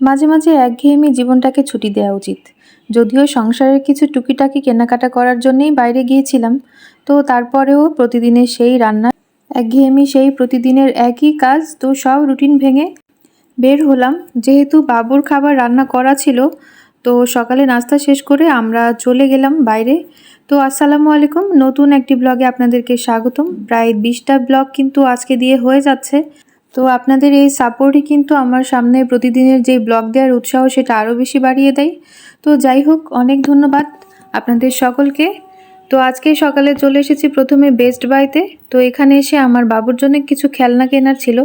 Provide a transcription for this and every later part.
মাঝে মাঝে একঘেয়েমি জীবনটাকে ছুটি দেওয়া উচিত। যদিও সংসারের কিছু টুকিটাকি কেনাকাটা করার জন্যই বাইরে গিয়েছিলাম, তো তারপরেও প্রতিদিনের সেই রান্না, একঘেয়েমি সেই প্রতিদিনের একই কাজ, তো সব রুটিন ভেঙে বের হলাম। যেহেতু বাবুর খাবার রান্না করা ছিল, তো সকালে নাস্তা শেষ করে আমরা চলে গেলাম বাইরে। তো আসসালামু আলাইকুম, নতুন একটি ব্লগে আপনাদেরকে স্বাগতম। প্রায় বিশটা ব্লগ কিন্তু আজকে দিয়ে হয়ে যাচ্ছে। তো আপনাদের এই সাপোর্টই কিন্তু আমার সামনে প্রতিদিনের যে ব্লগ দেওয়ার উৎসাহ, সেটা আরও বেশি বাড়িয়ে দেয়। তো যাই হোক, অনেক ধন্যবাদ আপনাদের সকলকে। তো আজকে সকালে চলে এসেছি প্রথমে বেস্ট বাইতে তো। এখানে এসে আমার বাবুর জন্য কিছু খেলনা কেনার ছিল।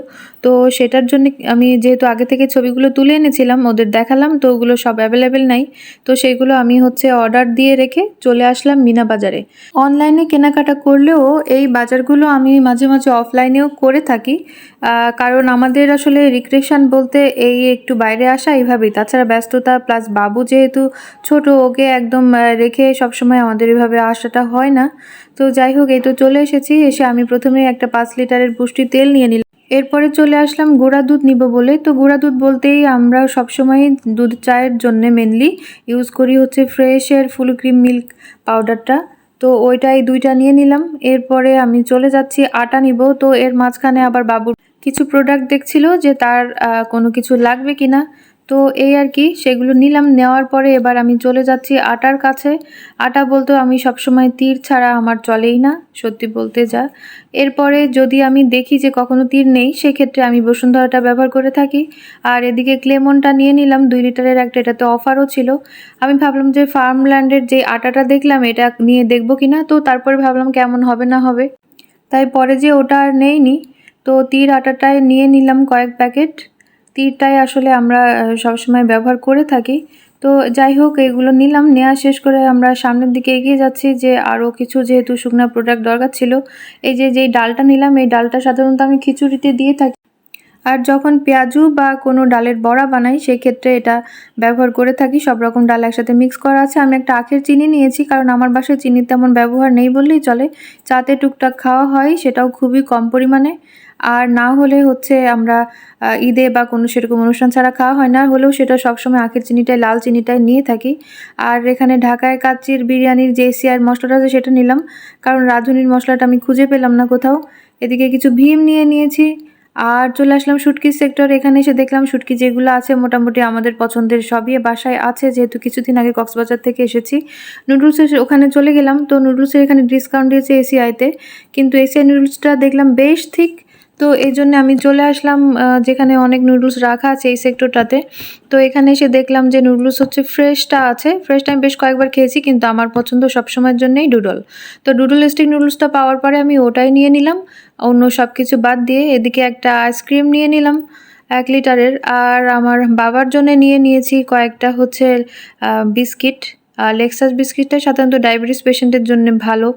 তো সেটার জন্য আমি যেহেতু আগে থেকে ছবিগুলো তুলে এনেছিলাম, ওদের দেখালাম, তো ওগুলো সব অ্যাভেলেবেল নাই। তো সেইগুলো আমি হচ্ছে অর্ডার দিয়ে রেখে চলে আসলাম মিনা বাজারে। অনলাইনে কেনাকাটা করলেও এই বাজারগুলো আমি মাঝে মাঝে অফলাইনেও করে থাকি। কারণ আমাদের আসলে রিক্রেশন বলতে এই একটু বাইরে আসা এইভাবেই। তাছাড়া ব্যস্ততা প্লাস বাবু যেহেতু ছোট, ওকে একদম রেখে সবসময় আমাদের এভাবে আসাটা হয় না। তো যাই হোক, এই তো চলে এসেছি। এসে আমি প্রথমে একটা পাঁচ লিটারের পুষ্টি তেল নিয়ে নিলাম। এরপরে চলে আসলাম গুঁড়া দুধ নিব বলে। তো গুঁড়া দুধ বলতেই আমরা সবসময় দুধ চায়ের জন্য মেনলি ইউজ করি হচ্ছে ফ্রেশের ফুল ক্রিম মিল্ক পাউডারটা তো ওইটাই দুইটা নিয়ে নিলাম। এরপরে আমি চলে যাচ্ছি আটা নিব। তো এর মাঝখানে আবার বাবুর কিছু প্রোডাক্ট দেখছিল যে তার কোনো কিছু লাগবে কিনা। তো এই আর কি, সেগুলো নিলাম। নেওয়ার পরে এবার আমি চলে যাচ্ছি আটার কাছে। আটা বলতে আমি সবসময় তীর ছাড়া আমার চলেই না, সত্যি বলতে যা। এরপরে যদি আমি দেখি যে কখনো তীর নেই, সেক্ষেত্রে আমি বসুন্ধরাটা ব্যবহার করে থাকি। আর এদিকে ক্লেমনটা নিয়ে নিলাম, দুই লিটারের একটা, এটাতে অফারও ছিল। আমি ভাবলাম যে ফার্মল্যান্ডের যে আটাটা দেখলাম, এটা নিয়ে দেখব কিনা? তো তারপরে ভাবলাম কেমন হবে না হবে। তাই পরে যে ওটা আর নেইনি, তো তীর আটাটায় নিয়ে নিলাম কয়েক প্যাকেট। তীরটাই আসলে আমরা সবসময় ব্যবহার করে থাকি। তো যাই হোক, এগুলো নিলাম নেওয়া শেষ করে আমরা সামনের দিকে এগিয়ে যাচ্ছি যে আরও কিছু যেহেতু শুকনো প্রোডাক্ট দরকার ছিল। এই যে, যেই ডালটা নিলাম, এই ডালটা সাধারণত আমি খিচুড়িতে দিয়ে থাকি। আর যখন পেঁয়াজু বা কোনো ডালের বড়া বানাই, সেক্ষেত্রে এটা ব্যবহার করে থাকি। সব রকম ডাল একসাথে মিক্স করা আছে। আমি একটা আখের চিনি নিয়েছি, কারণ আমার বাসায় চিনির তেমন ব্যবহার নেই বললেই চলে। চাতে টুকটাক খাওয়া হয়, সেটাও খুবই কম পরিমাণে। আর না হলে হচ্ছে আমরা ঈদে বা কোনো সেরকম অনুষ্ঠান ছাড়া খাওয়া হয় না। হলেও সেটা সবসময় আখের চিনিটাই, লাল চিনিটাই নিয়ে থাকি। আর এখানে ঢাকায় কাচ্চির বিরিয়ানির যে এসিআর মশলাটা আছে, সেটা নিলাম। কারণ রাঁধুনির মশলাটা আমি খুঁজে পেলাম না কোথাও। এদিকে কিছু ভীম নিয়ে নিয়েছি। আর চলে আসলাম শুটকি সেক্টর এখানে এসে দেখলাম শুটকি যেগুলো আছে মোটামুটি আমাদের পছন্দের সবই বাসায় আছে, যেহেতু কিছুদিন আগে কক্সবাজার থেকে এসেছি। নুডলসের ওখানে চলে গেলাম, তো নুডলসের এখানে ডিসকাউন্ট দিয়েছে এসিআইতে কিন্তু এসিআই নুডলসটা দেখলাম বেশ ঠিক তো এই জন্য আমি চলে আসলাম যেখানে অনেক নুডলস রাখা আছে এই সেক্টরটাতে তো এখানে এসে দেখলাম যে নুডলস হচ্ছে ফ্রেশটা আছে। ফ্রেশটা আমি বেশ কয়েকবার খেয়েছি, কিন্তু আমার পছন্দ সবসময়ের জন্যই ডুডল তো ডুডল স্টিক নুডলসটা পাওয়ার পরে আমি ওটাই নিয়ে নিলাম। অন্য সব কিছু বাদ দিয়ে এদিকে একটা আইসক্রিম নিয়ে নিলাম, এক লিটারের আর আমার বাবার জন্য নিয়ে নিয়েছি কয়েকটা হচ্ছে বিস্কিট আর লেক্সাস বিস্কিটটা সাধারণত ডায়াবেটিস পেশেন্টের জন্য ভালো।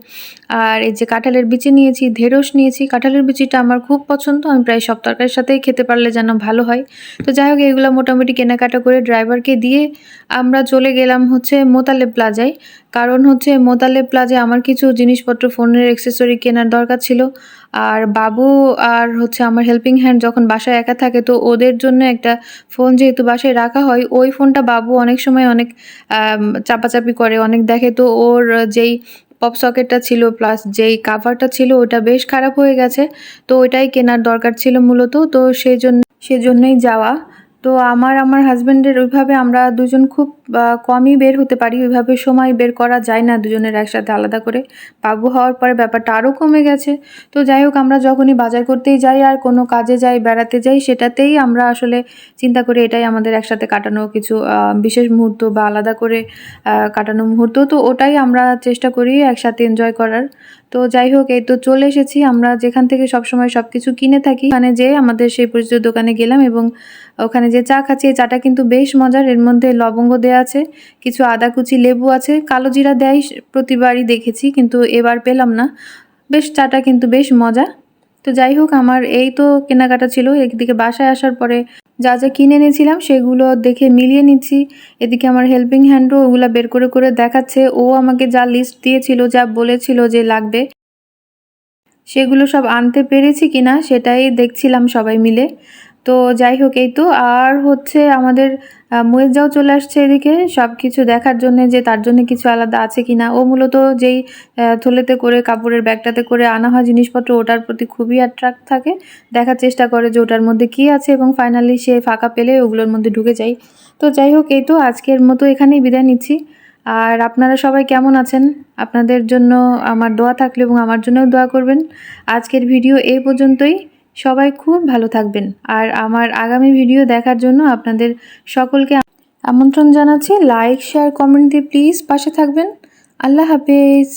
আর এই যে কাঁঠালের বিচি নিয়েছি, ঢেঁড়স নিয়েছি, কাঁঠালের বিচিটা আমার খুব পছন্দ। আমি প্রায় সব তরকারির সাথেই খেতে পারলে যেন ভালো হয়। তো যাই হোক, এগুলো মোটামুটি কেনাকাটা করে ড্রাইভারকে দিয়ে আমরা চলে গেলাম হচ্ছে মোতালেব প্লাজায় কারণ হচ্ছে মোতালেব প্লাজে আমার কিছু জিনিসপত্র, ফোনের অ্যাক্সেসরি কেনার দরকার ছিল। আর বাবু আর হচ্ছে আমার হেল্পিং হ্যান্ড যখন বাসায় একা থাকে, তো ওদের জন্য একটা ফোন যেহেতু বাসায় রাখা হয়, ওই ফোনটা বাবু অনেক সময় অনেক চাপাচাপি করে, অনেক দেখে। তো ওর যেই পপ সকেটটা ছিল প্লাস যেই কাভারটা ছিল, ওটা বেশ খারাপ হয়ে গেছে। তো ওইটাই কেনার দরকার ছিল মূলত। তো সেই জন্য, সেজন্যই যাওয়া। তো আমার আমার হাজব্যান্ডের ওইভাবে আমরা দুজন খুব কমই বের হতে পারি। ওইভাবে সময় বের করা যায় না দুজনের একসাথে আলাদা করে। বাবু হওয়ার পরে ব্যাপারটা আরও কমে গেছে। তো যাই হোক, আমরা যখনই বাজার করতেই যাই আর কোনো কাজে যাই, বেড়াতে যাই, সেটাতেই আমরা আসলে চিন্তা করি এটাই আমাদের একসাথে কাটানো কিছু বিশেষ মুহূর্ত বা আলাদা করে কাটানো মুহূর্ত। তো ওটাই আমরা চেষ্টা করি একসাথে এনজয় করার। তো যাই হোক, এই তো চলে এসেছি। আমরা যেখান থেকে সবসময় সব কিছু কিনে থাকি, ওখানে যে আমাদের সেই পরিচিত দোকানে গেলাম এবং ওখানে যে চা খাচ্ছি, এই চাটা কিন্তু বেশ মজার। এর মধ্যে লবঙ্গ দেওয়া আছে, কিছু আদা কুচি লেবু আছে, কালো জিরা দেয় প্রতিবারই দেখেছি, কিন্তু এবার পেলাম না। বেশ, চাটা কিন্তু বেশ মজা। তো যাই হোক, আমার এই তো কেনাকাটা ছিল। একদিকে বাসায় আসার পরে যা যা কিনে নিয়েছিলাম সেগুলো দেখে মিলিয়ে নিচ্ছি। এদিকে আমার হেল্পিং হ্যান্ডও ওগুলো বের করে করে দেখাচ্ছে। ও আমাকে যা লিস্ট দিয়েছিল, যা বলেছিল যে লাগবে, সেগুলো সব আনতে পেরেছি কিনা সেটাই দেখছিলাম সবাই মিলে। তো যাই হোক, এই তো। আর হচ্ছে আমাদের মুয়েজাও চলে আসছে এদিকে। সব কিছু দেখার জন্য যে তার জন্য কিছু আলাদা আছে কিনা। ও মূলত যেই থলেতে করে, কাপড়ের ব্যাগটাতে করে আনা হয় জিনিসপত্র, ওটার প্রতি খুবই অ্যাট্রাক্ট থাকে। দেখার চেষ্টা করে যে ওটার মধ্যে কি আছে এবং ফাইনালি সে ফাঁকা পেলে ওগুলোর মধ্যে ঢুকে যায়। তো যাই হোক, এই তো আজকের মতো এখানেই বিদায় নিচ্ছি। আর আপনারা সবাই কেমন আছেন? আপনাদের জন্য আমার দোয়া থাকলে এবং আমার জন্যও দোয়া করবেন। আজকের ভিডিও এই পর্যন্তই। সবাই খুব ভালো থাকবেন। আর আমার আগামী ভিডিও দেখার জন্য আপনাদের সকলকে আমন্ত্রণ জানাচ্ছি। লাইক শেয়ার কমেন্ট দিয়ে প্লিজ পাশে থাকবেন। আল্লাহ হাফেজ।